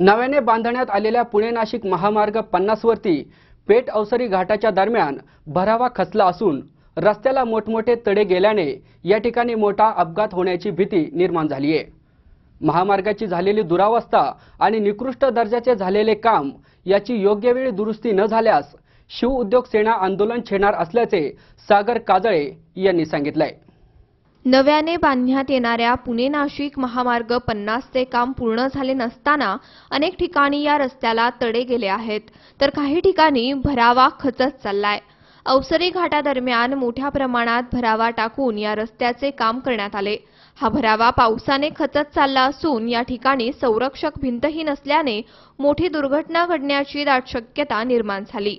नव्याने बांधण्यात आलेल्या पुणे नाशिक महामार्ग पन्नासवरती पेठ अवसरी घाटाच्या दरम्यान भरावा खचला असून रस्त्याला मोठमोठे तडे गेल्याने या ठिकाणी मोठा अपघात होण्याची भीती निर्माण झाली आहे. महामार्गाची झालेली दुरावस्था आणि निकृष्ट दर्जाचे झालेले काम याची योग्य वेळी दुरुस्ती न झाल्यास शिव उद्योग सेना आंदोलन छेडणार असल्याचे सागर काजळे यांनी सांगितलंय. नव्याने बांधण्यात येणाऱ्या पुणे नाशिक महामार्ग पन्नासचे काम पूर्ण झाले नसताना अनेक ठिकाणी या रस्त्याला तडे गेले आहेत. तर काही ठिकाणी भरावा खचत चाललाय. अवसरी घाटादरम्यान मोठ्या प्रमाणात भरावा टाकून या रस्त्याचे काम करण्यात आले. हा भरावा पावसाने खचत चालला असून या ठिकाणी संरक्षक भिंतही नसल्याने मोठी दुर्घटना घडण्याची दाट शक्यता निर्माण झाली.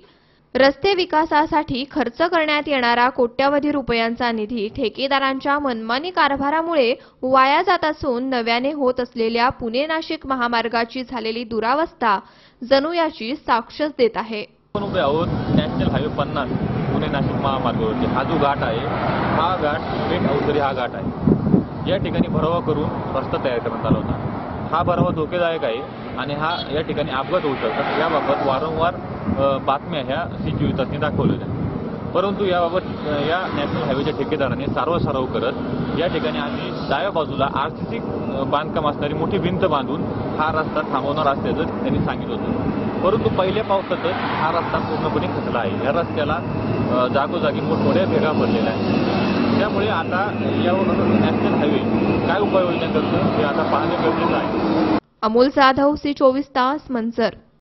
रस्ते विकासासाठी खर्च करण्यात येणारा कोट्यवधी रुपयांचा निधी ठेकेदारांच्या मनमानी कारभारामुळे वाया जात असून नव्याने होत असलेल्या पुणे नाशिक महामार्गाची झालेली दुरावस्था जणू याची साक्षच देत आहे. उभे आहोत नॅशनल हायवे पन्नास पुणे नाशिक महामार्गावरती. हा जो घाट आहे हा घाट पेठ अवसरी हा घाट आहे. या ठिकाणी भरावा करून रस्ता तयार करण्यात आला होता. हा भरावा धोकेदायक आहे आणि हा या ठिकाणी अपघात होऊ शकतात. याबाबत वारंवार बातम्या ह्या सी चोवीस दाखवलेल्या परंतु याबाबत या नॅशनल हायवेच्या ठेकेदाराने सारवासारव करत या ठिकाणी आम्ही डाव्या बाजूला आर सी सी बांधकाम असणारी मोठी भिंत बांधून हा रस्ता थांबवणार असल्याचं त्यांनी सांगितलं होतं. परंतु पहिल्या पावसातच हा रस्ता पूर्णपणे खचला आहे. या रस्त्याला जागोजागी मोठमोठ्या भेगा पडलेल्या आहेत. त्यामुळे आता यावर नॅशनल हायवे काय उपाययोजना करतो हे आता पाहणे गरजेचं आहे. अमोल जाधव सी चोवीस तास मंचर